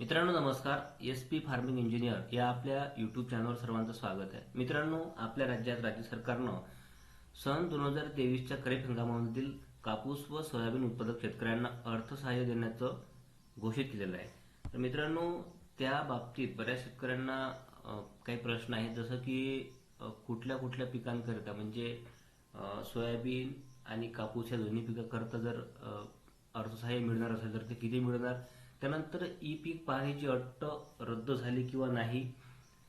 मित्रांनो नमस्कार. S P farming engineer या आपल्या युट्यूब चॅनलवर सर्वांचं स्वागत आहे. मित्रांनो आपल्या राज्यात राज्य सरकारनं सन दोन हजार तेवीसच्या खरीप हंगामामधील कापूस व सोयाबीन उत्पादक शेतकऱ्यांना अर्थसहाय्य देण्याचं घोषित केलेलं आहे. तर मित्रांनो त्या बाबतीत बऱ्याच शेतकऱ्यांना काही प्रश्न आहेत. जसं की कुठल्या कुठल्या पिकांकरिता म्हणजे सोयाबीन आणि कापूस या दोन्ही पिकाकरता जर अर्थसहाय्य मिळणार असेल तर ते किती मिळणार? त्यानंतर ई पीक पाहणीची अट रद्द झाली किंवा नाही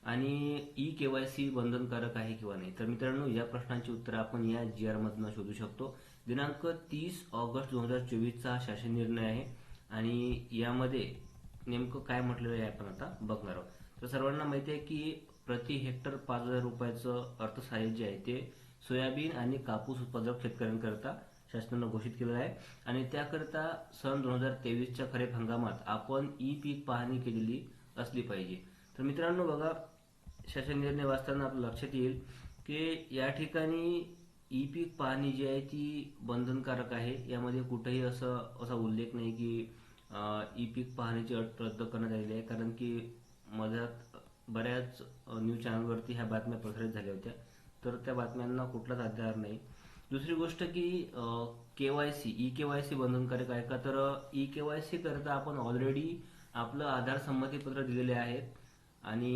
आणि ई के वाय सी बंधनकारक आहे किंवा नाही. तर मित्रांनो या प्रश्नांची उत्तरं आपण या जी आर मधनं शोधू शकतो. दिनांक तीस ऑगस्ट दोन हजार चोवीसचा हा शासन निर्णय आहे आणि यामध्ये नेमकं काय म्हटलेलं आहे आपण आता बघणार आहोत. तर सर्वांना माहिती आहे की प्रति हेक्टर पाच हजार रुपयाचं अर्थसहाय्य जे आहे ते सोयाबीन आणि कापूस उत्पादक शेतकऱ्यांकरता शासनानं घोषित केलेलं आहे. आणि त्याकरता सन दोन हजार तेवीसच्या खरीप हंगामात आपण ई पीक पाहणी केलेली असली पाहिजे. तर मित्रांनो बघा शासन निर्णय वाचताना आपलं लक्षात येईल की या ठिकाणी ई पीक पाहणी जी आहे ती बंधनकारक आहे. यामध्ये कुठेही असं असा उल्लेख नाही की ई पीक पाहणीची अट रद्द करण्यात आलेली आहे. कारण की मध्यात बऱ्याच न्यूज चॅनलवरती ह्या बातम्या प्रसारित झाल्या होत्या. तर त्या बातम्यांना कुठलाच आधार नाही. दुसरी गोष्ट की K Y C e K Y C बंधनकारक आहे का? तर ई के वाय सी करता आपण ऑलरेडी आपलं आधार संमतीपत्र दिलेले आहेत आणि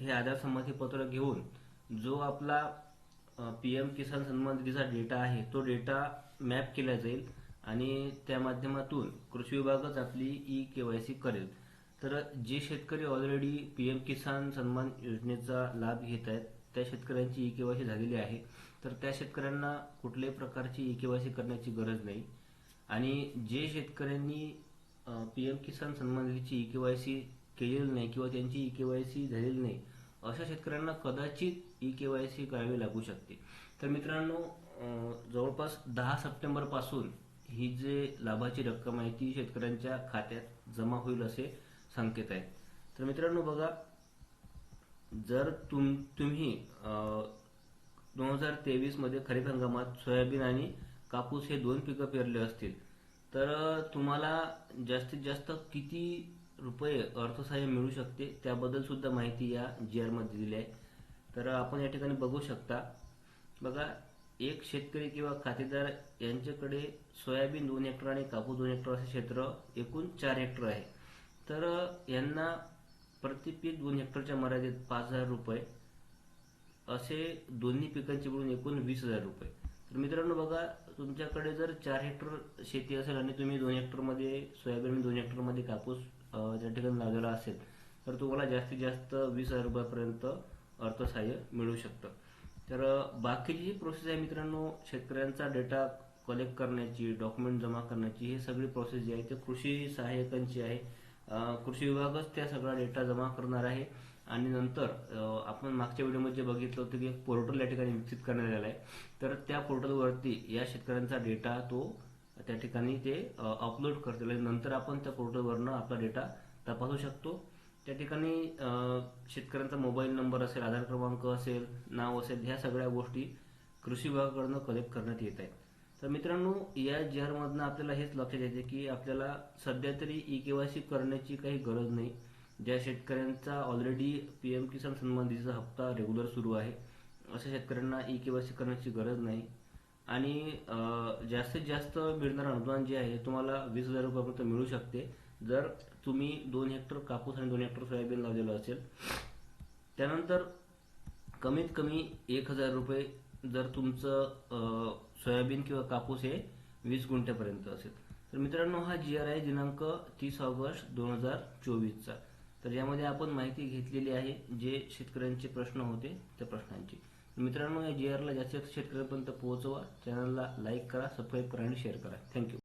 हे आधार संमतीपत्र घेऊन जो आपला पी एम किसान सन्मान निधीचा डेटा आहे तो डेटा मॅप केला जाईल आणि त्या माध्यमातून कृषी विभागच आपली ई के वाय सी करेल. तर जे शेतकरी ऑलरेडी पी एम किसान सन्मान योजनेचा लाभ घेत आहेत त्या शेतकऱ्यांची ई के वाय सी झालेली आहे. तर त्या शेतकऱ्यांना कुठल्याही प्रकारची ई के वाय सी करण्याची गरज नाही. आणि जे शेतकऱ्यांनी पी एम किसान सन्मान निधीची ई के वाय सी केलेली नाही किंवा त्यांची ई के वाय सी झालेली नाही अशा शेतकऱ्यांना कदाचित ई के वाय सी करावी लागू शकते. तर मित्रांनो जवळपास दहा सप्टेंबरपासून ही जे लाभाची रक्कम आहे ती शेतकऱ्यांच्या खात्यात जमा होईल असे संकेत आहेत. तर मित्रांनो बघा जर तुम तुम्ही दोन हजार तेवीसमध्ये खरीप हंगामात सोयाबीन आणि कापूस हे दोन पिकं पेरले असतील. तर तुम्हाला जास्तीत जास्त किती रुपये अर्थसहाय्य मिळू शकते त्याबद्दल सुद्धा माहिती या जी आरमध्ये दिली आहे. तर आपण या ठिकाणी बघू शकता. बघा एक शेतकरी किंवा खातेदार यांच्याकडे सोयाबीन दोन हेक्टर आणि कापूस दोन हेक्टर असे क्षेत्र एकूण चार हेक्टर आहे. तर यांना प्रति पीक दोन हेक्टरच्या मर्यादेत पाच हजार रुपये असे दोन्ही पिकांचे मिळून एकूण वीस हजार रुपये. तर मित्रांनो बघा तुमच्याकडे जर चार हेक्टर शेती असेल आणि तुम्ही दोन हेक्टरमध्ये सोयाबीन दोन हेक्टरमध्ये कापूस त्या ठिकाणी लावलेला असेल तर तुम्हाला जास्तीत जास्त वीस हजार रुपयापर्यंत अर्थसहाय्य मिळू शकतं. तर बाकीची जी प्रोसेस आहे मित्रांनो शेतकऱ्यांचा डेटा कलेक्ट करण्याची डॉक्युमेंट जमा करण्याची ही सगळी प्रोसेस जी आहे ती कृषी सहाय्यकांची आहे. कृषी विभागच त्या सगळा डेटा जमा करणार आहे. आणि नंतर आपण मागच्या व्हिडिओमध्ये बघितलं होतं की एक पोर्टल या ठिकाणी विकसित करण्यात आलं आहे. तर त्या पोर्टलवरती या शेतकऱ्यांचा डेटा तो त्या ठिकाणी ते अपलोड करतील. आणि नंतर आपण त्या पोर्टलवरनं आपला डेटा तपासू शकतो. त्या ठिकाणी शेतकऱ्यांचा मोबाईल नंबर असेल आधार क्रमांक असेल नाव असेल ह्या सगळ्या गोष्टी कृषी विभागाकडनं कलेक्ट करण्यात येत आहेत. तर मित्रांनो या जी आपल्याला हेच लक्षात येते की आपल्याला सध्या तरी ई केवायसी करण्याची काही गरज नाही. ज्या शेतकऱ्यांचा ऑलरेडी पी एम किसान सन्मान निधीचा हप्ता रेग्युलर सुरू आहे अशा शेतकऱ्यांना ई केवायसी करण्याची गरज नाही. आणि जास्तीत जास्त मिळणारं अनुदान जे आहे तुम्हाला वीस हजार रुपयापर्यंत मिळू शकते. जर तुम्ही दोन हेक्टर कापूस आणि दोन हेक्टर सोयाबीन लावलेलं असेल त्यानंतर कमीत कमी एक हजार रुपये जर तुमचं सोयाबीन किंवा कापूस हे वीस गुंठ्यापर्यंत असेल. तर मित्रांनो हा जी आर आहे दिनांक तीस ऑगस्ट दोन हजार चोवीसचा. तर यामध्ये आपण माहिती घेतलेली आहे जे शेतकऱ्यांचे प्रश्न होते त्या प्रश्नांची. मित्रांनो या जी आरला जास्तीत जास्त शेतकऱ्यांपर्यंत पोहोचवा. चॅनलला लाईक करा सबस्क्राईब करा आणि शेअर करा. थँक्यू